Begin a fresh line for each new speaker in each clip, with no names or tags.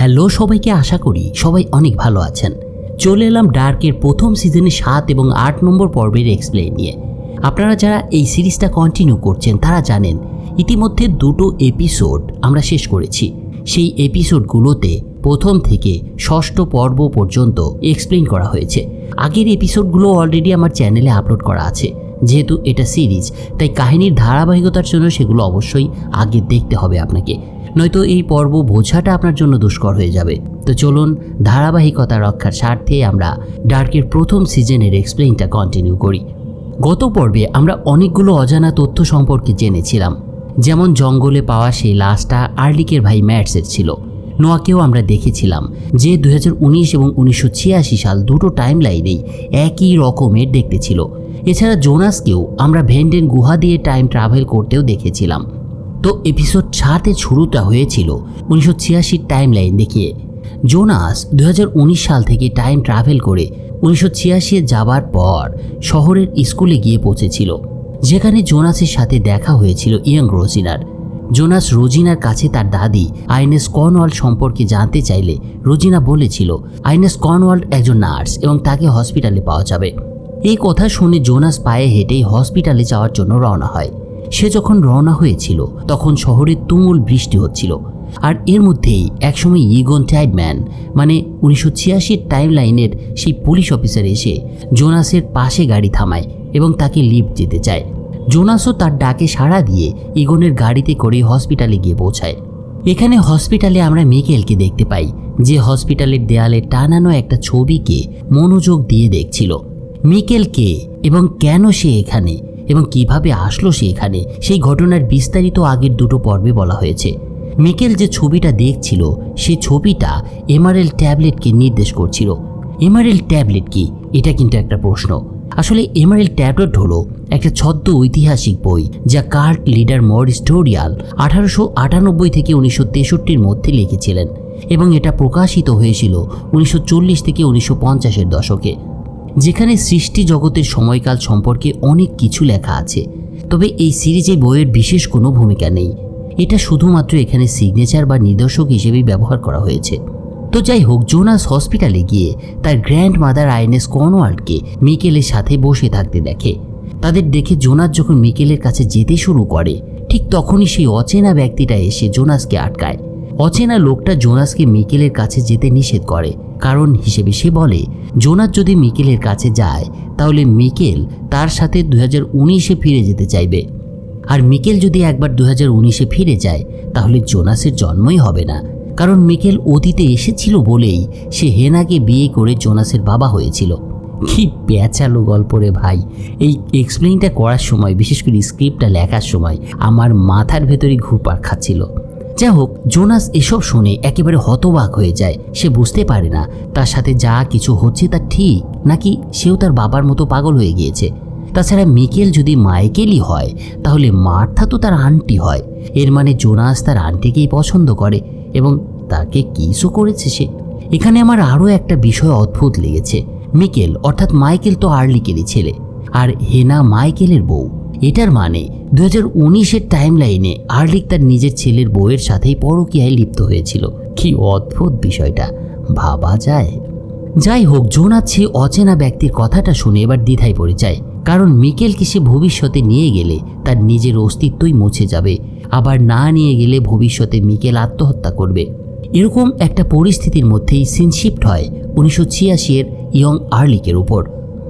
Hello, সবাইকে আশা করি সবাই অনেক ভালো আছেন। চলে এলাম ডার্কের প্রথম সিজনে সাত এবং আট নম্বর পর্বের এক্সপ্লেন নিয়ে। আপনারা যারা এই সিরিজটা কন্টিনিউ করছেন, তারা জানেন, ইতিমধ্যে দুটো এপিসোড আমরা শেষ করেছি। সেই এপিসোডগুলোতে প্রথম থেকে ষষ্ঠ পর্ব পর্যন্ত এক্সপ্লেন করা হয়েছে। আগের এপিসোডগুলো অলরেডি আমার চ্যানেলে আপলোড করা আছে। যেহেতু এটা সিরিজ তাই কাহিনীর ধারাবাহিকতার জন্য সেগুলো অবশ্যই আগে দেখতে হবে আপনাকে। নয়তো এই পর্ব বোঝাটা আপনার জন্য দুষ্কর হয়ে যাবে। তো চলুন, ধারাবাহিকতা রক্ষার স্বার্থে আমরা ডার্কের প্রথম সিজনের এক্সপ্লেইনটা কন্টিনিউ করি। গত পর্বে আমরা অনেকগুলো অজানা তথ্য সম্পর্কে জেনেছিলাম। যেমন জঙ্গলে পাওয়া সেই লাশটা আর্লিকের ভাই ম্যাটসের ছিল। নোয়াকেও আমরা দেখেছিলাম যে দু হাজার উনিশ এবং উনিশশো ছিয়াশি সাল দুটো টাইম লাইনেই একই রকমের দেখতে ছিল। এছাড়া জোনাসকেও আমরা ভেন্ডেন গুহা দিয়ে টাইম ট্রাভেল করতেও দেখেছিলাম। তো এপিসোড সাতে শুরুটা হয়েছিল উনিশশো ছিয়াশির টাইম লাইন দেখিয়ে। জোনাস দুই হাজার উনিশ সাল থেকে টাইম ট্রাভেল করে উনিশশো ছিয়াশি যাবার পর শহরের স্কুলে গিয়ে পৌঁছেছিল, যেখানে জোনাসের সাথে দেখা হয়েছিল ইয়ং রোজিনার। জোনাস রোজিনার কাছে তার দাদি আইনেস কর্নওয়াল্ড সম্পর্কে জানতে চাইলে রোজিনা বলেছিল, আইনেস কর্নওয়াল্ড একজন নার্স এবং তাকে হসপিটালে পাওয়া যাবে। এই কথা শুনে জোনাস পায়ে হেঁটেই হসপিটালে যাওয়ার জন্য রওনা হয়। সে যখন রওনা হয়েছিল, তখন শহরে তুমুল বৃষ্টি হচ্ছিল। আর এর মধ্যেই একসময় ইগন টাইডম্যান মানে উনিশশো ছিয়াশির টাইম লাইনের সেই পুলিশ অফিসার এসে জোনাসের পাশে গাড়ি থামায় এবং তাকে লিফট যেতে চায়। জোনাসও তার ডাকে সাড়া দিয়ে ইগনের গাড়িতে করে হসপিটালে গিয়ে পৌঁছায়। এখানে হসপিটালে আমরা মিকেলকে দেখতে পাই, যে হসপিটালের দেয়ালে টানানো একটা ছবিকে মনোযোগ দিয়ে দেখছিল। মিকেলকে এবং কেন সে এখানে? এবং কীভাবে আসলো সে এখানে, সেই ঘটনার বিস্তারিত আগের দুটো পর্বে বলা হয়েছে। মিকেল যে ছবিটা দেখছিল সেই ছবিটা এমআরএল ট্যাবলেটকে নির্দেশ করছিল। এমআরএল ট্যাবলেট কি? এটা কিন্তু একটা প্রশ্ন। আসলে এমআরএল ট্যাবলেট হলো একটা ছদ্ম ঐতিহাসিক বই যা কার্ট লিডার মরিস্টোরিয়াল আঠারোশো আটানব্বই থেকে উনিশশো তেষট্টির মধ্যে লিখেছিলেন এবং এটা প্রকাশিত হয়েছিল উনিশশো চল্লিশ থেকে উনিশশো পঞ্চাশের দশকে। যেখানে সৃষ্টি জগতের সময়কাল সম্পর্কে অনেক কিছু লেখা আছে। তবে এই সিরিজে বইয়ের বিশেষ কোনো ভূমিকা নেই। এটা শুধুমাত্র এখানে সিগনেচার বা নিদর্শক হিসেবেই ব্যবহার করা হয়েছে। তো যাই হোক, জোনাস হসপিটালে গিয়ে তার গ্র্যান্ড মাদার আইনেস কনওয়ার্ডকে মিকেলের সাথে বসে থাকতে দেখে। তাদের দেখে জোনাস যখন মিকেলের কাছে যেতে শুরু করে, ঠিক তখনই সেই অচেনা ব্যক্তিটা এসে জোনাসকে আটকায়। অচেনা লোকটা জোনাসকে মিকেলের কাছে যেতে নিষেধ করে। কারণ হিসেবে সে বলে, জোনাস যদি মিকেলের কাছে যায়, তাহলে মিকেল তার সাথে দু হাজার উনিশে ফিরে যেতে চাইবে। আর মিকেল যদি একবার দু হাজার উনিশে ফিরে যায়, তাহলে জোনাসের জন্মই হবে না। কারণ মিকেল অতীতে এসেছিল বলেই সে হেনাকে বিয়ে করে জোনাসের বাবা হয়েছিল। কি পেঁচালো গল্প রে ভাই। এই এক্সপ্লেইনটা করার সময়, বিশেষ করে স্ক্রিপ্টটা লেখার সময়, আমার মাথার ভেতরে ঘুরপাক খাচ্ছিল। যাই হোক জোনাস এসব শুনে একেবারে হতবাক হয়ে যায়। সে বুঝতে পারে না, তার সাথে যা কিছু হচ্ছে তা ঠিক, নাকি সেও তার বাবার মতো পাগল হয়ে গিয়েছে। তাছাড়া মিকেল যদি মাইকেলই হয়, তাহলে মার্থা তো তার আন্টি হয়। এর মানে জোনাস তার আন্টিকেই পছন্দ করে, এবং তাকে কিসও করেছে সে। এখানে আমার আরও একটা বিষয় অদ্ভুত লেগেছে। মিকেল, অর্থাৎ মাইকেল তো আর্লিকেরই ছেলে, আর হেনা মাইকেলের বউ। এটার মানে দু হাজার উনিশের টাইম লাইনে আর্লিক তার নিজের ছেলের বউয়ের সাথেই পরকীয়ায় লিপ্ত হয়েছিল। কি অদ্ভুত বিষয়টা। ভাবা যায়। যাই হোক জোনাচ্ছি অচেনা ব্যক্তির কথাটা শুনে এবার দ্বিধায় পড়ে যায়। কারণ মিকেলকে সে ভবিষ্যতে নিয়ে গেলে তার নিজের অস্তিত্বই মুছে যাবে। আবার না নিয়ে গেলে ভবিষ্যতে মিকেল আত্মহত্যা করবে। এরকম একটা পরিস্থিতির মধ্যেই সিন শিফট হয় উনিশশো ছিয়াশির ইয়ং আর্লিকের উপর।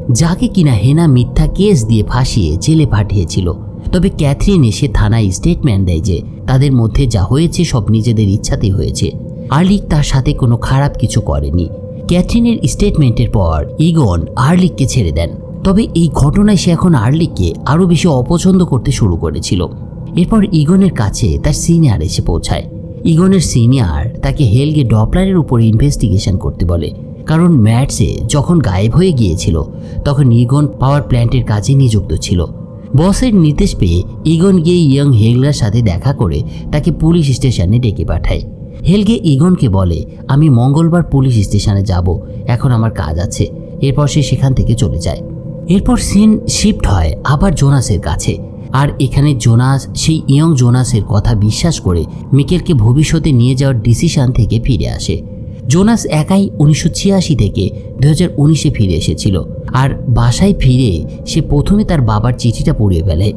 যাকে কিনা হেনা মিথ্যা কেস দিয়ে ফাঁসিয়ে জেলে পাঠিয়েছিল। তবে ক্যাথরিন এসে থানায় স্টেটমেন্ট দেয় যে, তাদের মধ্যে যা হয়েছে সব নিজেদের ইচ্ছাতেই হয়েছে। আর্লিক তার সাথে কোনো খারাপ কিছু করেনি। ক্যাথরিনের স্টেটমেন্টের পর ইগন আর্লিককে ছেড়ে দেন। তবে এই ঘটনায় সে এখন আর্লিককে আরও বেশি অপছন্দ করতে শুরু করেছিল। এরপর ইগনের কাছে তার সিনিয়র এসে পৌঁছায়। ইগনের সিনিয়র তাকে হেলগে ডপলারের উপর ইনভেস্টিগেশন করতে বলে। কারণ ম্যাটসে যখন গায়েব হয়ে গিয়েছিল, তখন ইগন পাওয়ার প্ল্যান্টের কাজে নিযুক্ত ছিল। বসের নির্দেশ পেয়ে ইগন গিয়ে ইয়ং হেগলার সাথে দেখা করে তাকে পুলিশ স্টেশনে ডেকে পাঠায়। হেলগে ইগনকে বলে, আমি মঙ্গলবার পুলিশ স্টেশনে যাব, এখন আমার কাজ আছে। এরপর সে সেখান থেকে চলে যায়। এরপর সিন শিফট হয় আবার জোনাসের কাছে। আর এখানে জোনাস, সেই ইয়ং জোনাসের কথা বিশ্বাস করে মিকেলকে ভবিষ্যতে নিয়ে যাওয়ার ডিসিশন থেকে ফিরে আসে। জোনাস একাই উনিশশো ছিয়াশি থেকে দু হাজার উনিশে ফিরে এসেছিল। আর বাসায় ফিরে সে প্রথমে তার বাবার চিঠিটা পড়িয়ে ফেলে।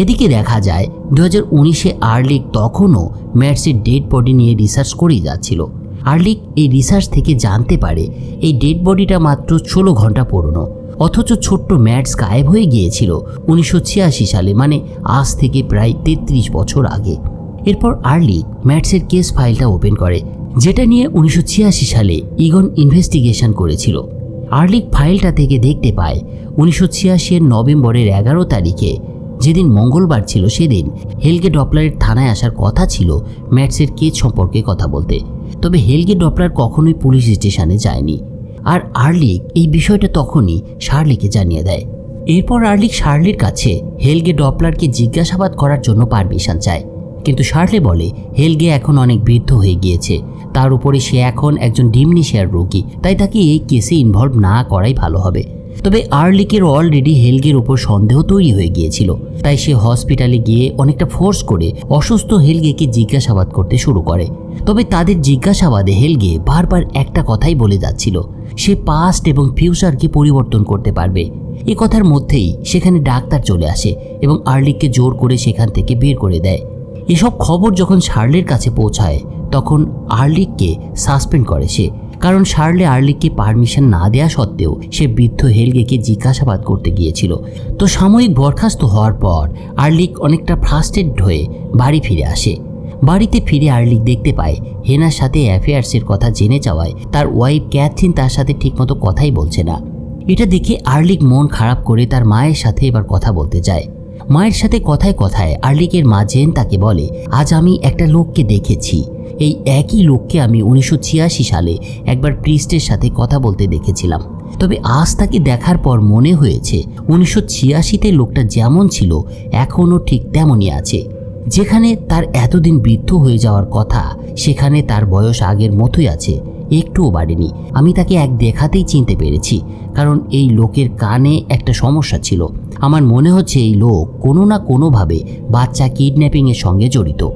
এদিকে দেখা যায় দু হাজার উনিশে আর্লিক তখনও ম্যাটসের ডেড বডি নিয়ে রিসার্চ করেই যাচ্ছিল। আর্লিক এই রিসার্চ থেকে জানতে পারে, এই ডেড বডিটা মাত্র ষোলো ঘণ্টা পুরনো। অথচ ছোট্ট ম্যাটস গায়েব হয়ে গিয়েছিল উনিশশো ছিয়াশি সালে মানে আজ থেকে প্রায় তেত্রিশ বছর আগে। এরপর আর্লিক ম্যাটসের কেস ফাইলটা ওপেন করে। যেটা নিয়ে উনিশশো ছিয়াশি সালে ইগন ইনভেস্টিগেশন করেছিল। আর্লিক ফাইলটা থেকে দেখতে পায়, উনিশশো ছিয়াশি নভেম্বরের এগারো তারিখে, যেদিন মঙ্গলবার ছিল সেদিন, হেলগে ডপলারের থানায় আসার কথা ছিল ম্যাটসের কেস সম্পর্কে কথা বলতে। তবে হেলগে ডপলার কখনোই পুলিশ স্টেশনে যায়নি। আর আর্লিক এই বিষয়টা তখনই শার্লিকে জানিয়ে দেয়। এরপর আর্লিক শার্লির কাছে হেলগে ডপলারকে জিজ্ঞাসাবাদ করার জন্য পারমিশন চায়। কিন্তু শার্লি বলে, হেলগে এখন অনেক বৃদ্ধ হয়ে গিয়েছে। তার উপরে সে এখন একজন ডিমনিশিয়ার রোগী, তাই তাকে এই কেসে ইনভলভ না করাই ভালো হবে। তবে আর্লিকের অলরেডি হেলগের ওপর সন্দেহ তৈরি হয়ে গিয়েছিল। তাই সে হসপিটালে গিয়ে অনেকটা ফোর্স করে অসুস্থ হেলগেকে জিজ্ঞাসাবাদ করতে শুরু করে। তবে তাদের জিজ্ঞাসাবাদে হেলগে বারবার একটা কথাই বলে যাচ্ছিল, সে পাস্ট এবং ফিউচারকে পরিবর্তন করতে পারবে। এ কথার মধ্যেই সেখানে ডাক্তার চলে আসে এবং আর্লিককে জোর করে সেখান থেকে বের করে দেয়। এসব খবর যখন শার্লের কাছে পৌঁছায়, তখন আর্লিককে সাসপেন্ড করে সে। কারণ শার্লে আর্লিককে পারমিশন না দেওয়া সত্ত্বেও সে বৃদ্ধ হেলগেকে জিজ্ঞাসাবাদ করতে গিয়েছিল। তো সাময়িক বরখাস্ত হওয়ার পর, আর্লিক অনেকটা ফ্রাস্টেড হয়ে বাড়ি ফিরে আসে। বাড়িতে ফিরে আর্লিক দেখতে পায়, হেনার সাথে অ্যাফেয়ার্সের কথা জেনে যাওয়ায় তার ওয়াইফ ক্যাথরিন তার সাথে ঠিকমতো কথাই বলছে না। এটা দেখে আর্লিক মন খারাপ করে তার মায়ের সাথে এবার কথা বলতে যায়। মায়ের সাথে কথায় কথায় আর্লিকের মা জেন তাকে বলে, আজ আমি একটা লোককে দেখেছি। এই একই লোককে আমি উনিশশো ছিয়াশি সালে একবার প্রিস্টের সাথে কথা বলতে দেখেছিলাম। তবে আজ তাকে দেখার পর মনে হয়েছে, উনিশশো ছিয়াশিতে লোকটা যেমন ছিল, এখনও ঠিক তেমনই আছে। যেখানে তার এতদিন বৃদ্ধ হয়ে যাওয়ার কথা, সেখানে তার বয়স আগের মতোই আছে। একটুও বাড়েনি। আমি তাকে এক দেখাতেই চিনতে পেরেছি, কারণ এই লোকের কানে একটা সমস্যা ছিল। আমার মনে হচ্ছে এই লোক কোনো না কোনোভাবে বাচ্চা কিডন্যাপিংয়ের সঙ্গে জড়িত।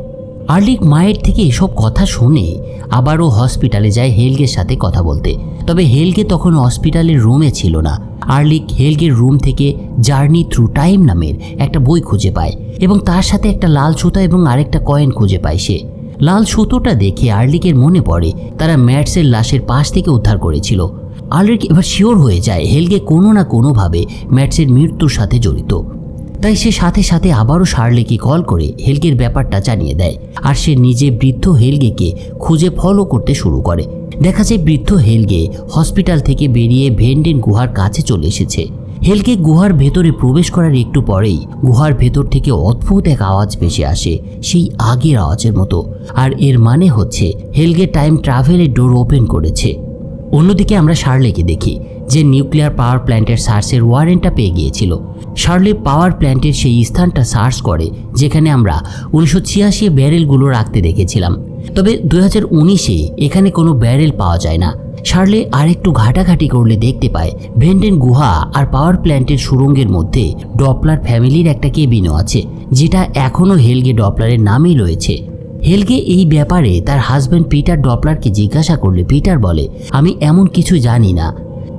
আর্লিক মায়ের থেকে এসব কথা শুনে আবারও হসপিটালে যায় হেলগের সাথে কথা বলতে। তবে হেলগে তখন হসপিটালের রুমে ছিল না। আর্লিক হেলগের রুম থেকে জার্নি থ্রু টাইম নামের একটা বই খুঁজে পায় এবং তার সাথে একটা লাল সুতা এবং আরেকটা কয়েন খুঁজে পায় সে। লাল সুতোটা দেখে আর্লিকের মনে পড়ে, তারা ম্যাটসের লাশের পাশ থেকে উদ্ধার করেছিল। আর্লিক এবার শিওর হয়ে যায় হেলগে কোনো না কোনোভাবে ম্যাটসের মৃত্যুর সাথে জড়িত। তাই সে সাথে সাথে আবারও শার্লেকে কল করে হেলগের ব্যাপারটা জানিয়ে দেয়, আর সে নিজে বৃদ্ধ হেলগেকে খুঁজে ফলো করতে শুরু করে। দেখা যায় বৃদ্ধ হেলগে হসপিটাল থেকে বেরিয়ে ভেন্ডেন গুহার কাছে চলে এসেছে। হেলকে গুহার ভেতরে প্রবেশ করার একটু পরেই গুহার ভেতর থেকে অদ্ভুত এক আওয়াজ ভেসে আসে, সেই আগের আওয়াজের মতো। আর এর মানে হচ্ছে, হেলকে টাইম ট্রাভেলের ডোর ওপেন করেছে। অন্যদিকে আমরা শার্লেকে দেখি, যে নিউক্লিয়ার পাওয়ার প্ল্যান্টের সার্চের ওয়ারেন্টটা পেয়ে গিয়েছিল। শার্লে পাওয়ার প্ল্যান্টের সেই স্থানটা সার্চ করে, যেখানে আমরা উনিশশো ছিয়াশি ব্যারেলগুলো রাখতে দেখেছিলাম। তবে দু হাজার উনিশে এখানে কোনো ব্যারেল পাওয়া যায় না। শার্লে আরেকটু ঘাটাঘাটি করলে দেখতে পায় ভেন্ডেন গুহা আর পাওয়ার প্ল্যান্টের সুরঙ্গের মধ্যে ডপলার ফ্যামিলির একটা কেবিনও আছে, যেটা এখনও হেলগে ডপলারের নামেই রয়েছে। হেলগে এই ব্যাপারে তার হাজব্যান্ড পিটার ডপলারকে জিজ্ঞাসা করলে পিটার বলে, আমি এমন কিছু জানি না।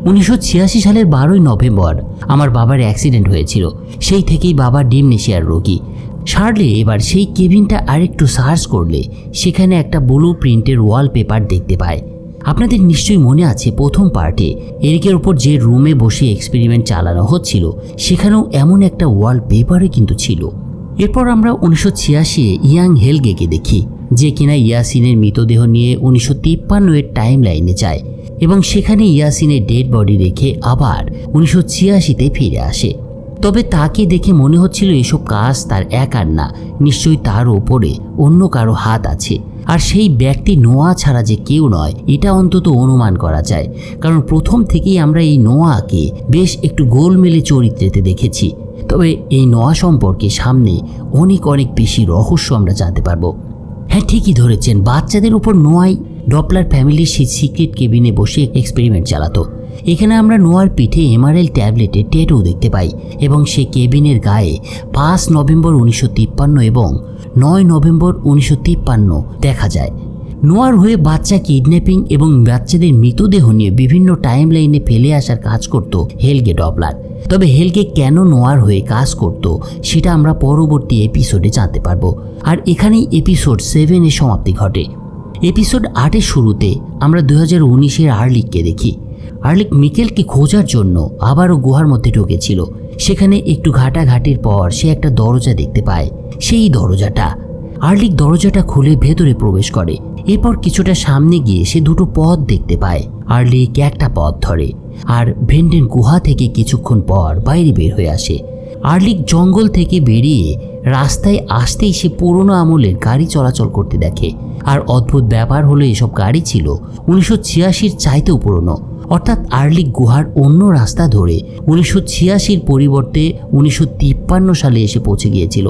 উনিশশো ছিয়াশি সালের বারোই নভেম্বর আমার বাবার অ্যাক্সিডেন্ট হয়েছিল, সেই থেকেই বাবা ডিমনেশিয়ার রোগী। শার্লে এবার সেই কেবিনটা আরেকটু সার্চ করলে সেখানে একটা ব্লু প্রিন্টের ওয়ালপেপার দেখতে পায়। আপনাদের নিশ্চয়ই মনে আছে প্রথম পার্টে এরিকের ওপর যে রুমে বসে এক্সপেরিমেন্ট চালানো হচ্ছিল, সেখানেও এমন একটা ওয়ালপেপারই কিন্তু ছিল। এরপর আমরা উনিশশো ছিয়াশি ইয়াং হেলগেকে দেখি, যে কিনা ইয়াসিনের মৃতদেহ নিয়ে উনিশশো তিপ্পান্নের টাইম লাইনে যায় এবং সেখানে ইয়াসিনের ডেড বডি রেখে আবার উনিশশো ছিয়াশিতে ফিরে আসে। তবে তাকে দেখে মনে হচ্ছিল এসব কাজ তার একার না, নিশ্চয়ই তার ওপরে অন্য কারও হাত আছে। আর সেই ব্যক্তি নোয়া ছাড়া যে কেউ নয়, এটা অন্তত অনুমান করা যায়। কারণ প্রথম থেকেই আমরা এই নোয়াকে বেশ একটু গোলমেলে চরিত্রেতে দেখেছি। তবে এই নোয়া সম্পর্কে সামনে অনেক অনেক বেশি রহস্য আমরা জানতে পারব। হ্যাঁ ঠিকই ধরেছেন, বাচ্চাদের উপর নোয়াই ডপলার ফ্যামিলির সেই সিক্রেট কেবিনে বসে এক্সপেরিমেন্ট চালাতো। এখানে আমরা নোয়ার পিঠে এমআরএল ট্যাবলেটের টেটও দেখতে পাই এবং সে কেবিনের গায়ে পাঁচ নভেম্বর উনিশশো তিপ্পান্ন এবং নয় নভেম্বর উনিশশো তিপ্পান্ন, দেখা যায়। নোয়ার হয়ে বাচ্চা কিডন্যাপিং এবং বাচ্চাদের মৃতদেহ নিয়ে বিভিন্ন টাইম লাইনে ফেলে আসার কাজ করত হেলগে ডবলার। তবে হেলকে কেন নোয়ার হয়ে কাজ করত, সেটা আমরা পরবর্তী এপিসোডে জানতে পারব। আর এখানেই এপিসোড সেভেনের সমাপ্তি ঘটে। এপিসোড আটের শুরুতে আমরা দু হাজার উনিশের আর্লিককে দেখি। আর্লিক মিকেলকে খোঁজার জন্য আবারও গুহার মধ্যে ঢুকেছিল। সেখানে একটু ঘাটাঘাটির পর সে একটা দরজা দেখতে পায়। সেই দরজাটা। আর্লিক দরজাটা খুলে ভেতরে প্রবেশ করে। এরপর কিছুটা সামনে গিয়ে সে দুটো পথ দেখতে পায়। আর্লিক একটা পথ ধরে আর ভেন্ডেন গুহা থেকে কিছুক্ষণ পর বাইরে বের হয়ে আসে। আর্লিক জঙ্গল থেকে বেরিয়ে রাস্তায় আসতেই সে পুরনো আমলের গাড়ি চলাচল করতে দেখে। আর অদ্ভুত ব্যাপার হলো এসব গাড়ি ছিল উনিশশো ছিয়াশির চাইতেও পুরনো। অর্থাৎ আর্লিক গুহার অন্য রাস্তা ধরে উনিশশো ছিয়াশির পরিবর্তে উনিশশো তিপ্পান্ন সালে এসে পৌঁছে গিয়েছিল।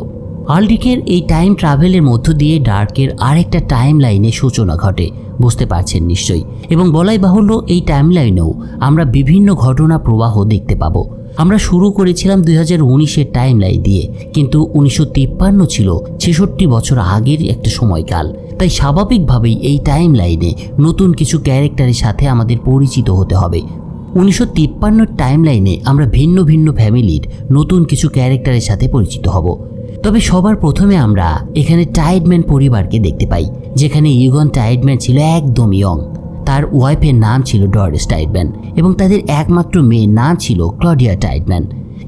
আর্লিকের এই টাইম ট্রাভেলের মধ্য দিয়ে ডার্কের আরেকটা টাইম লাইনে সূচনা ঘটে, বুঝতে পারছেন নিশ্চয়ই। এবং বলাই বাহুল্য এই টাইম লাইনেও আমরা বিভিন্ন ঘটনা প্রবাহ দেখতে পাবো। আমরা শুরু করেছিলাম দুই হাজার উনিশের টাইম লাইন দিয়ে, কিন্তু উনিশশো তিপ্পান্ন ছিল ছেষট্টি বছর আগের একটা সময়কাল। তাই স্বাভাবিকভাবেই এই টাইম লাইনে নতুন কিছু ক্যারেক্টারের সাথে আমাদের পরিচিত হতে হবে। উনিশশো তিপ্পান্নর টাইম লাইনে আমরা ভিন্ন ভিন্ন ফ্যামিলির নতুন কিছু ক্যারেক্টারের সাথে পরিচিত হব। তবে সবার প্রথমে আমরা এখানে টাইডম্যান পরিবারকে দেখতে পাই, যেখানে ইউগন টাইডম্যান ছিল একদম ইয়ং তার ওয়াইফের নাম ছিল ডরিস টাইডম্যান এবং তাদের একমাত্র মেয়ের নাম ছিল ক্লডিয়া টাইডম্যান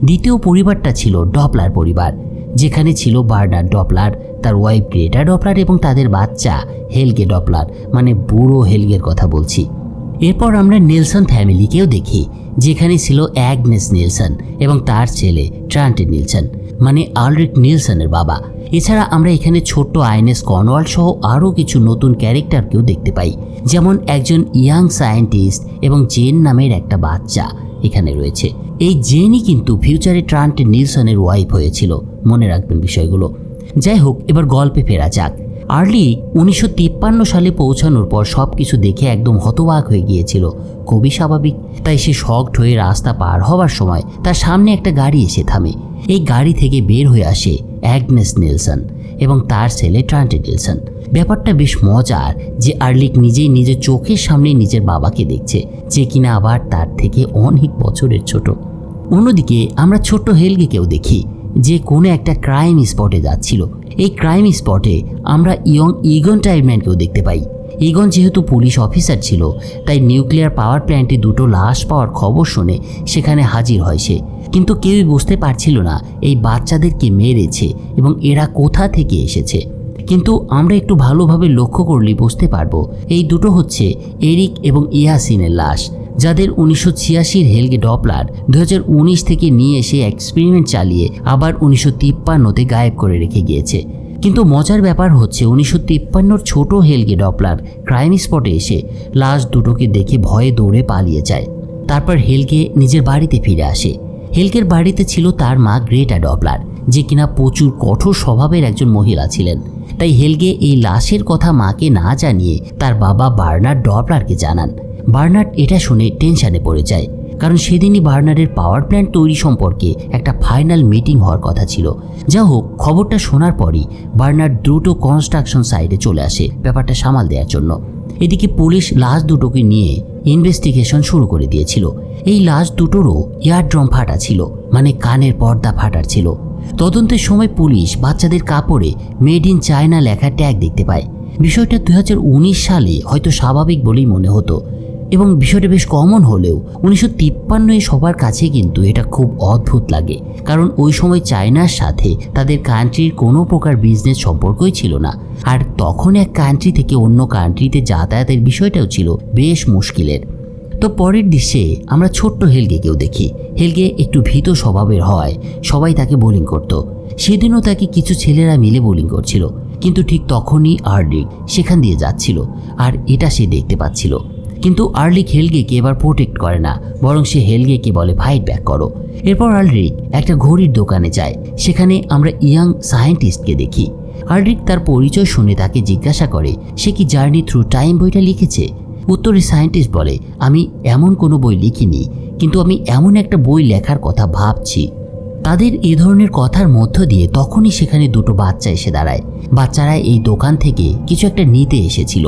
দ্বিতীয় পরিবারটা ছিল ডপলার পরিবার, যেখানে ছিল বার্নার ডপলার তার ওয়াইফ গ্রেটা ডপলার এবং তাদের বাচ্চা হেলগে ডপলার মানে বুড়ো হেলগের কথা বলছি। এরপর আমরা নেলসন ফ্যামিলিকেও দেখি, যেখানে ছিল অ্যাগনেস নেলসন এবং তার ছেলে ট্রান্টে নিলসন মানে আলরিক নিলসনের বাবা। এছাড়া আমরা এখানে ছোট্ট আইনেস কনওয়াল সহ আরও কিছু নতুন ক্যারেক্টারকেও দেখতে পাই, যেমন একজন ইয়াং সায়েন্টিস্ট এবং জেন নামের একটা বাচ্চা এখানে রয়েছে। এই জেনই কিন্তু ফিউচারে ট্রান্টে নিলসনের ওয়াইফ হয়েছিল। মনে রাখবেন বিষয়গুলো। যাই হোক এবার গল্পে ফেরা যাক। আর্লি উনিশশো তিপ্পান্ন সালে পৌঁছানোর পর সব কিছু দেখে একদম হতবাক হয়ে গিয়েছিল। খুবই স্বাভাবিক। তাই সে শকড হয়ে রাস্তা পার হওয়ার সময় তার সামনে একটা গাড়ি এসে থামে। এই গাড়ি থেকে বের হয়ে আসে অ্যাগনেস নেলসন এবং তার ছেলে ট্রান্টে নেলসন। ব্যাপারটা বেশ মজার যে আর্লিক নিজেই নিজের চোখের সামনে নিজের বাবাকে দেখছে, যে কিনা আবার তার থেকে অনেক বছরের ছোট। অন্যদিকে আমরা ছোট্ট হেলগেকেও দেখি। যে কোনো একটা ক্রাইম স্পটে যাচ্ছিল। এই ক্রাইম স্পটে আমরা ইয়ং ইগন টাইমম্যানকেও দেখতে পাই। ইগন যেহেতু পুলিশ অফিসার ছিল, তাই নিউক্লিয়ার পাওয়ার প্ল্যান্টে দুটো লাশ পাওয়ার খবর শুনে সেখানে হাজির হয় সে। কিন্তু কেউই বুঝতে পারছিল না এই বাচ্চাদেরকে মেরেছে এবং এরা কোথা থেকে এসেছে। কিন্তু আমরা একটু ভালোভাবে লক্ষ্য করলে বুঝতে পারব, এই দুটো হচ্ছে এরিক এবং ইয়াসিনের লাশ। যাদের উনিশশো ছিয়াশির হেলগে ডপলার দু হাজার উনিশ থেকে নিয়ে এসে এক্সপেরিমেন্ট চালিয়ে আবার উনিশশো তিপ্পান্নতে গায়েব করে রেখে গিয়েছে। কিন্তু মজার ব্যাপার হচ্ছে উনিশশো তিপ্পান্নর ছোট হেলগে ডপলার ক্রাইম স্পটে এসে লাশ দুটোকে দেখে ভয়ে দৌড়ে পালিয়ে যায়। তারপর হেলকে নিজের বাড়িতে ফিরে আসে। হেলকের বাড়িতে ছিল তার মা গ্রেটা ডপলার, যে কিনা প্রচুর কঠোর স্বভাবের একজন মহিলা ছিলেন। তাই হেলগে এই লাশের কথা মাকে না জানিয়ে তার বাবা বার্নার ডপলারকে জানান। বার্নার্ড এটা শুনে টেনশনে পড়ে যায়, কারণ সেদিনই বার্নারের পাওয়ার প্ল্যান্ট তৈরি সম্পর্কে একটা ফাইনাল মিটিং হওয়ার কথা ছিল। যা হোক, খবরটা শোনার পরই বার্নার্ড দ্রুত কনস্ট্রাকশন সাইডে চলে আসে, ব্যাপারটা সামাল দেওয়ার জন্য। এদিকে পুলিশ লাশ দুটোকে নিয়ে ইনভেস্টিগেশন শুরু করে দিয়েছিল। এই লাশ দুটোরও ইয়ারড্রম ফাটা ছিল মানে কানের পর্দা ফাটার ছিল। তদন্তের সময় পুলিশ বাচ্চাদের কাপড়ে মেড ইন চায়না লেখা ট্যাগ দেখতে পায়। বিষয়টা দুই হাজার উনিশ সালে হয়তো স্বাভাবিক বলেই মনে হতো। এবং বিষয়টা বেশ কমন হলেও উনিশশো তিপ্পান্নয় সবার কাছে কিন্তু এটা খুব অদ্ভুত লাগে। কারণ ওই সময় চায়নার সাথে তাদের কান্ট্রির কোনো প্রকার বিজনেস সম্পর্কই ছিল না। আর তখন এক কান্ট্রি থেকে অন্য কান্ট্রিতে যাতায়াতের বিষয়টাও ছিল বেশ মুশকিলের। তো পরের দৃশ্যে আমরা ছোট্ট হেলগেকেও দেখি। হেলগে একটু ভীত স্বভাবের হয়, সবাই তাকে বোলিং করত। সেদিনও তাকে কিছু ছেলেরা মিলে বোলিং করছিল। কিন্তু ঠিক তখনই আর্লিক সেখান দিয়ে যাচ্ছিল। আর এটা সে দেখতে পাচ্ছিল। কিন্তু আর্লিক হেলগেকে এবার প্রোটেক্ট করে না, বরং সে হেলগেকে বলে ফাইট ব্যাক করো। এরপর আর্লিক একটা ঘড়ির দোকানে যায়, সেখানে আমরা ইয়াং সায়েন্টিস্টকে দেখি। আর্লিক তার পরিচয় শুনে তাকে জিজ্ঞাসা করে, সে কি জার্নি থ্রু টাইম বইটা লিখেছে? উত্তরে সায়েন্টিস্ট বলে, আমি এমন কোনো বই লিখিনি, কিন্তু আমি এমন একটা বই লেখার কথা ভাবছি। তাদের এ ধরনের কথার মধ্য দিয়ে তখনই সেখানে দুটো বাচ্চা এসে দাঁড়ায়। বাচ্চারা এই দোকান থেকে কিছু একটা নিতে এসেছিল।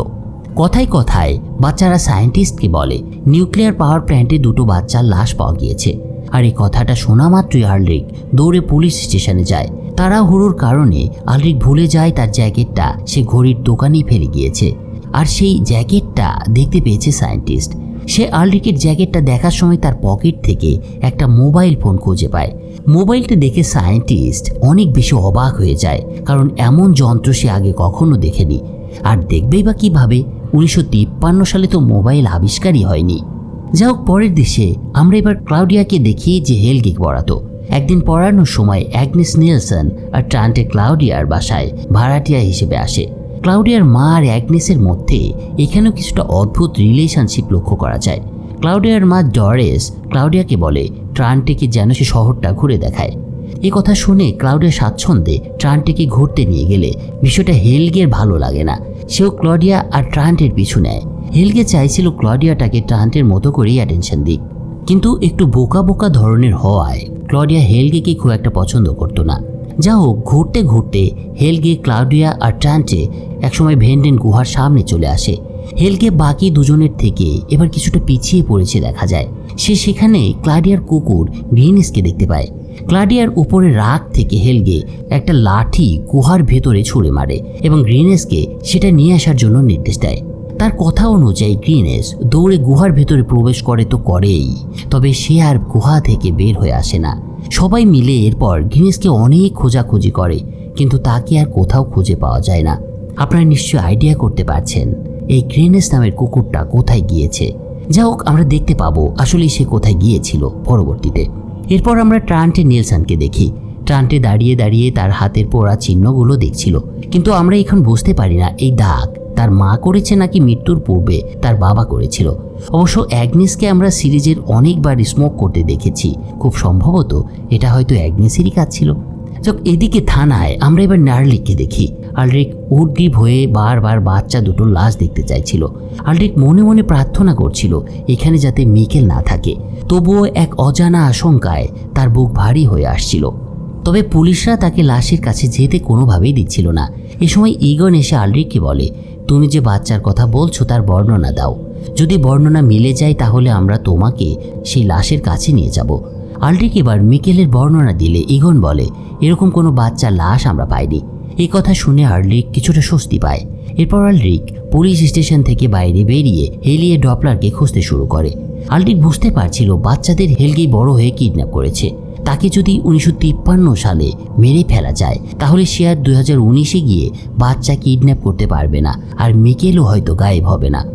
কথায় কথায় বাচ্চারা সায়েন্টিস্টকে বলে, নিউক্লিয়ার পাওয়ার প্ল্যান্টে দুটো বাচ্চার লাশ পাওয়া গিয়েছে। আর এই কথাটা শোনা মাত্রই আলরিক দৌড়ে পুলিশ স্টেশনে যায়। তাড়াহুড়োর কারণে আলরিক ভুলে যায় তার জ্যাকেটটা, সে ঘড়ির দোকানেই ফেলে গিয়েছে। আর সেই জ্যাকেটটা দেখতে পেয়েছে সায়েন্টিস্ট। সে আলরিকের জ্যাকেটটা দেখার সময় তার পকেট থেকে একটা মোবাইল ফোন খুঁজে পায়। মোবাইলটা দেখে সায়েন্টিস্ট অনেক বেশি অবাক হয়ে যায়, কারণ এমন যন্ত্র সে আগে কখনো দেখেনি। আর দেখবেই বা কীভাবে? উনিশশো তিপ্পান্ন সালে তো মোবাইল আবিষ্কারই হয়নি। যা হোক পরের দেশে, আমরা এবার ক্লাউডিয়াকে দেখি যে হেলগে পড়াতো একদিন পড়ানোর সময় অ্যাগনেস নিলসন আর ট্রান্টে ক্লাউডিয়ার বাসায় ভাড়াটিয়া হিসেবে আসে। ক্লাউডিয়ার মা আর অ্যাগনেসের মধ্যে এখানেও কিছুটা অদ্ভুত রিলেশনশিপ লক্ষ্য করা যায়। ক্লাউডিয়ার মা ডরেস ক্লাউডিয়াকে বলে, ট্রান্টেকে যেন সে শহরটা ঘুরে দেখায়। এ কথা শুনে ক্লাউডিয়া স্বাচ্ছন্দ্যে ট্রান্টেকে ঘুরতে নিয়ে গেলে বিষয়টা হেলগের ভালো লাগে না। সেও ক্লডিয়া আর ট্রান্টের পিছু নেয়। হেলগে চাইছিল ক্লডিয়াটাকে ট্রান্টের মতো করেই অ্যাটেনশন দিক। কিন্তু একটু বোকা বোকা ধরনের হওয়ায় ক্লডিয়া হেলগেকে খুব একটা পছন্দ করতো না। যা হোক, ঘুরতে ঘুরতে হেলগে ক্লাউডিয়া আর ট্রান্টে একসময় ভেন্ডেন গুহার সামনে চলে আসে। হেলগে বাকি দুজনের থেকে এবার কিছুটা পিছিয়ে পড়েছে দেখা যায়। সে সেখানে ক্লাডিয়ার কুকুর গ্রিনিসকে দেখতে পায়। ক্লাডিয়ার উপরে রাগ থেকে হেলগে একটা লাঠি গুহার ভেতরে ছুঁড়ে মারে এবং গ্রিনেসকে সেটা নিয়ে আসার জন্য নির্দেশ দেয়। তার কথা অনুযায়ী গ্রিনেস দৌড়ে গুহার ভেতরে প্রবেশ করে তো করেই, তবে সে আর গুহা থেকে বের হয়ে আসে না। সবাই মিলে এরপর গ্রিনেসকে অনেক খোঁজাখুঁজি করে, কিন্তু তাকে আর কোথাও খুঁজে পাওয়া যায় না। আপনারা নিশ্চয়ই আইডিয়া করতে পারছেন, এই গ্রিনেস নামের কুকুরটা কোথায় গিয়েছে? যা হোক, আমরা দেখতে পাবো আসলেই সে কোথায় গিয়েছিল পরবর্তীতে। এরপর আমরা ট্রান্টে নিলসনকে দেখি। ট্রান্টে দাঁড়িয়ে দাঁড়িয়ে তার হাতের পোড়া চিহ্নগুলো দেখছিল। কিন্তু আমরা এখন বুঝতে পারি না, এই দাগ তার মা করেছে নাকি মৃত্যুর পূর্বে তার বাবা করেছিল। অবশ্য অ্যাগনেসকে আমরা সিরিজের অনেকবার স্মোক করতে দেখেছি। খুব সম্ভবত এটা হয়তো অ্যাগনেসেরই কাজ ছিল। যাক, এদিকে থানায় আমরা এবার নার্লিককে দেখি। আলরিক উদ্গ্রীব হয়ে বারবার বাচ্চা দুটোর লাশ দেখতে চাইছিল। আলরিক মনে মনে প্রার্থনা করছিল, এখানে যাতে মিকেল না থাকে। তবুও এক অজানা আশঙ্কায় তার বুক ভারী হয়ে আসছিল। তবে পুলিশরা তাকে লাশের কাছে যেতে কোনোভাবেই দিচ্ছিল না। এ সময় ইগন এসে আলরিককে বলে, তুমি যে বাচ্চার কথা বলছো তার বর্ণনা দাও। যদি বর্ণনা মিলে যায় তাহলে আমরা তোমাকে সেই লাশের কাছে নিয়ে যাব। আলরিক এবার মিকেলের বর্ণনা দিলে ইগন বলে, এরকম কোনো বাচ্চা লাশ আমরা পাইনি। এই কথা শুনে আর্লিক কিছুটা স্বস্তি পায়। এরপর আলরিক পুলিশ স্টেশন থেকে বাইরে বেরিয়ে হেলিয়ে ডপলারকে খুঁজতে শুরু করে। আলরিক বুঝতে পারছিল বাচ্চাদের হেলগেই বড় হয়ে কিডন্যাপ করেছে। তাকে যদি উনিশশো তিপ্পান্ন সালে মেরে ফেলা যায়, তাহলে সে আর দুই উনিশে গিয়ে বাচ্চা কিডন্যাপ করতে পারবে না, আর মিকেলও হয়তো গায়েব হবে না।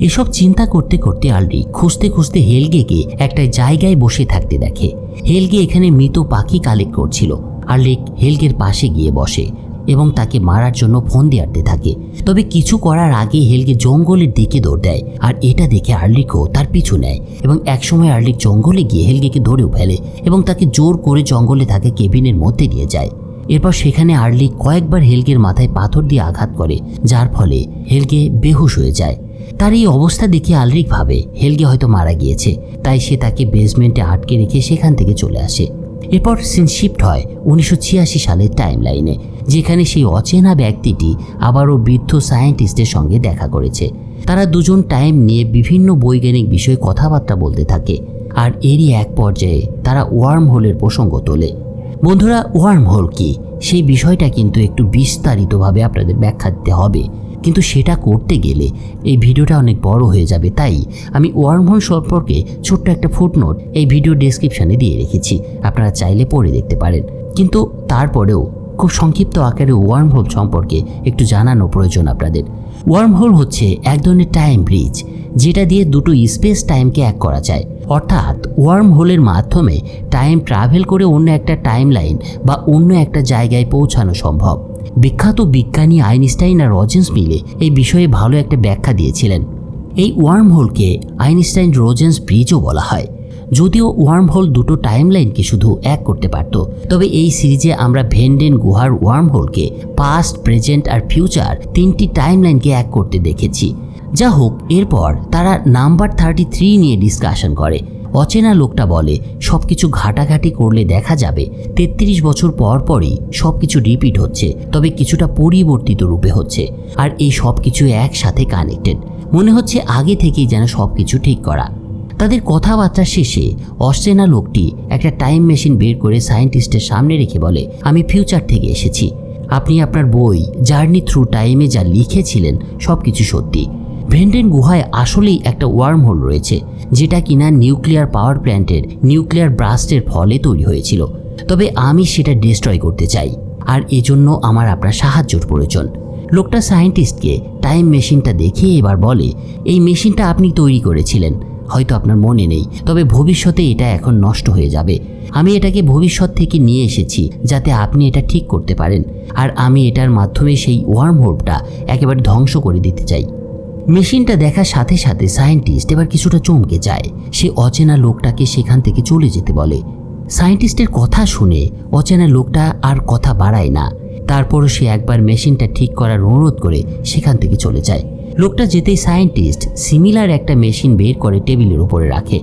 এসব চিন্তা করতে করতে আলরি খুঁজতে খুঁজতে হেলগেকে একটা জায়গায় বসে থাকতে দেখে। হেলগে এখানে মৃত পাখি কালেক্ট করছিল। আর্লিক হেলগের পাশে গিয়ে বসে। এবং তাকে মারার জন্য ফোন দেওয়াতে থাকে। তবে কিছু করার আগে হেলগে জঙ্গলের দিকে দৌড় দেয় আর এটা দেখে আর্লিকও তার পিছু নেয় এবং একসময় আর্লিক জঙ্গলে গিয়ে হেলগেকে ধরেও ফেলে এবং তাকে জোর করে জঙ্গলে থাকে কেবিনের মধ্যে নিয়ে যায়। এরপর সেখানে আর্লিক কয়েকবার হেলগের মাথায় পাথর দিয়ে আঘাত করে, যার ফলে হেলগে বেহুশ হয়ে যায়। তার এই অবস্থা দেখে আলরিক ভাবে হেলগে হয়তো মারা গিয়েছে, তাই সে তাকে বেসমেন্টে আটকে রেখে সেখান থেকে চলে আসে। এরপর সিন শিফট হয় উনিশশো ছিয়াশি সালের টাইম লাইনে যেখানে সেই অচেনা ব্যক্তিটি আবারও বৃদ্ধ সায়েন্টিস্টের সঙ্গে দেখা করেছে। তারা দুজন টাইম নিয়ে বিভিন্ন বৈজ্ঞানিক বিষয়ে কথাবার্তা বলতে থাকে, আর এরই এক পর্যায়ে তারা ওয়ার্ম হোলের প্রসঙ্গ তোলে। বন্ধুরা ওয়ার্ম হোল কি? সেই বিষয়টা কিন্তু একটু বিস্তারিতভাবে আপনাদের ব্যাখ্যা দিতে হবে। কিন্তু সেটা করতে গেলে এই ভিডিওটা অনেক বড় হয়ে যাবে। তাই আমি ওয়ার্মহোল সম্পর্কে ছোট্ট একটা ফুটনোট এই ভিডিও ডেসক্রিপশানে দিয়ে রেখেছি। আপনারা চাইলে পড়ে দেখতে পারেন। কিন্তু তারপরেও খুব সংক্ষিপ্ত আকারে ওয়ার্মহোল সম্পর্কে একটু জানানো প্রয়োজন আপনাদের। ওয়ার্মহোল হচ্ছে এক ধরনের টাইম ব্রিজ যেটা দিয়ে দুটো স্পেস টাইমকে এক করা যায়। অর্থাৎ ওয়ার্ম হোলের মাধ্যমে টাইম ট্রাভেল করে অন্য একটা টাইম লাইন বা অন্য একটা জায়গায় পৌঁছানো সম্ভব। বিখ্যাত বিজ্ঞানী আইনস্টাইন আর রজেন্স মিলে এই বিষয়ে ভালো একটা ব্যাখ্যা দিয়েছিলেন। এই ওয়ার্ম হোলকে আইনস্টাইন রোজেন্স ব্রিজও বলা হয়। যদিও ওয়ার্ম হোল দুটো টাইম লাইনকে শুধু এক করতে পারত, তবে এই সিরিজে আমরা ভেন্ডেন গুহার ওয়ার্ম হোলকে পাস্ট প্রেজেন্ট আর ফিউচার তিনটি টাইম লাইনকে এক করতে দেখেছি। যা হোক এরপর তারা নাম্বার থার্টি থ্রি নিয়ে ডিসকাশন করে। অচেনা লোকটা বলে সব কিছু ঘাটাঘাটি করলে দেখা যাবে। তেত্রিশ বছর পর পরই সব কিছু রিপিট হচ্ছে, তবে কিছুটা পরিবর্তিত রূপে হচ্ছে। আর এই সব কিছু একসাথে কানেক্টেড মনে হচ্ছে আগে থেকেই যেন সব কিছু ঠিক করা। তাদের কথাবার্তা শেষে অচেনা লোকটি একটা টাইম মেশিন বের করে সায়েন্টিস্টের সামনে রেখে বলে, আমি ফিউচার থেকে এসেছি। আপনি আপনার বই জার্নি থ্রু টাইমে যা লিখেছিলেন সব কিছু সত্যি। ভেন্ডেন গুহায় আসলেই একটা ওয়ার্ম হোল রয়েছে, যেটা কিনা নিউক্লিয়ার পাওয়ার প্ল্যান্টের নিউক্লিয়ার ব্রাস্টের ফলে তৈরি হয়েছিল। তবে আমি সেটা ডিস্ট্রয় করতে চাই, আর এজন্য আমার আপনার সাহায্যর প্রয়োজন। লোকটা সায়েন্টিস্টকে টাইম মেশিনটা দেখিয়ে এবার বলে, এই মেশিনটা আপনি তৈরি করেছিলেন, হয়তো আপনার মনে নেই, তবে ভবিষ্যতে এটা এখন নষ্ট হয়ে যাবে। আমি এটাকে ভবিষ্যৎ থেকে নিয়ে এসেছি, যাতে আপনি এটা ঠিক করতে পারেন, আর আমি এটার মাধ্যমে সেই ওয়ার্ম হোলটা একেবারে ধ্বংস করে দিতে চাই। মেশিনটা দেখার সাথে সাথে সায়েন্টিস্ট এবার কিছুটা চমকে যায়। সে অচেনা লোকটাকে সেখান থেকে চলে যেতে বলে। সায়েন্টিস্টের কথা শুনে অচেনা লোকটা আর কথা বাড়ায় না। তারপরও সে একবার মেশিনটা ঠিক করার অনুরোধ করে সেখান থেকে চলে যায়। লোকটা যেতেই সায়েন্টিস্ট সিমিলার একটা মেশিন বের করে টেবিলের উপরে রাখে।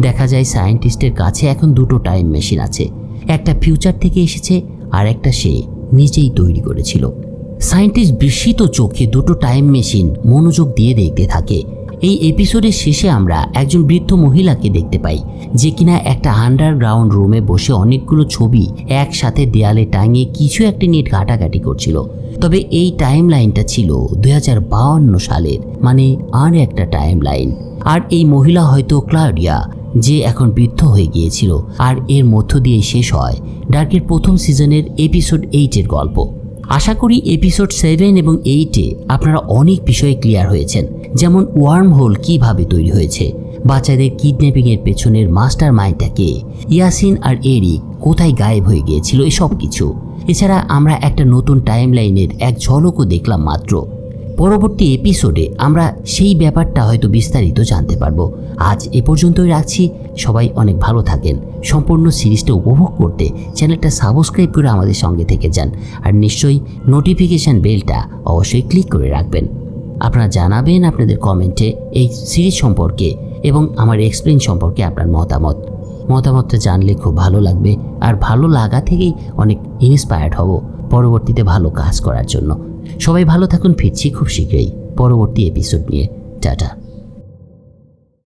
দেখা যায় সায়েন্টিস্টের কাছে এখন দুটো টাইম মেশিন আছে। একটা ফিউচার থেকে এসেছে আর একটা সে নিজেই তৈরি করেছিল। সায়েন্টিস্ট বিস্মিত চোখে দুটো টাইম মেশিন মনোযোগ দিয়ে দেখতে থাকে। এই এপিসোডের শেষে আমরা একজন বৃদ্ধ মহিলাকে দেখতে পাই, যে কিনা একটা আন্ডারগ্রাউন্ড রুমে বসে অনেকগুলো ছবি একসাথে দেয়ালে টাঙিয়ে কিছু একটা নিয়ে ঘাটাঘাটি করছিল। তবে এই টাইম লাইনটা ছিল দুই সালের মানে আর একটা টাইম লাইন আর এই মহিলা হয়তো ক্লাউডিয়া, যে এখন বৃদ্ধ হয়ে গিয়েছিল, আর এর মধ্য দিয়ে শেষ হয়। ডার্কের প্রথম সিজনের এপিসোড এইটের গল্প। আশা করি এপিসোড সেভেন এবং এইটে আপনারা অনেক বিষয়ে ক্লিয়ার হয়েছেন, যেমন ওয়ার্ম হোল কীভাবে তৈরি হয়েছে, বাচ্চাদের কিডন্যাপিংয়ের পেছনের মাস্টার মাইন্ডটা কে ইয়াসিন আর এরিক কোথায় গায়েব হয়ে গিয়েছিল, এসব কিছু। এছাড়া আমরা একটা নতুন টাইম লাইনের এক ঝলকও দেখলাম মাত্র। পরবর্তী এপিসোডে আমরা সেই ব্যাপারটা হয়তো বিস্তারিত জানতে পারব। আজ এ পর্যন্তই রাখছি। সবাই অনেক ভালো থাকেন। সম্পূর্ণ সিরিজটা উপভোগ করতে চ্যানেলটা সাবস্ক্রাইব করে আমাদের সঙ্গে থেকে যান। আর নিশ্চয়ই নোটিফিকেশান বেলটা অবশ্যই ক্লিক করে রাখবেন। আপনারা জানাবেন আপনাদের কমেন্টে এই সিরিজ সম্পর্কে এবং আমার এক্সপ্লেন সম্পর্কে আপনার মতামত। মতামতটা জানলে খুব ভালো লাগবে। আর ভালো লাগা থেকেই অনেক ইন্সপায়ার্ড হব পরবর্তীতে ভালো কাজ করার জন্য। সবাই ভালো থাকুন, ফিরছি খুব শীঘ্রই। পরবর্তী এপিসোড নিয়ে। টাটা।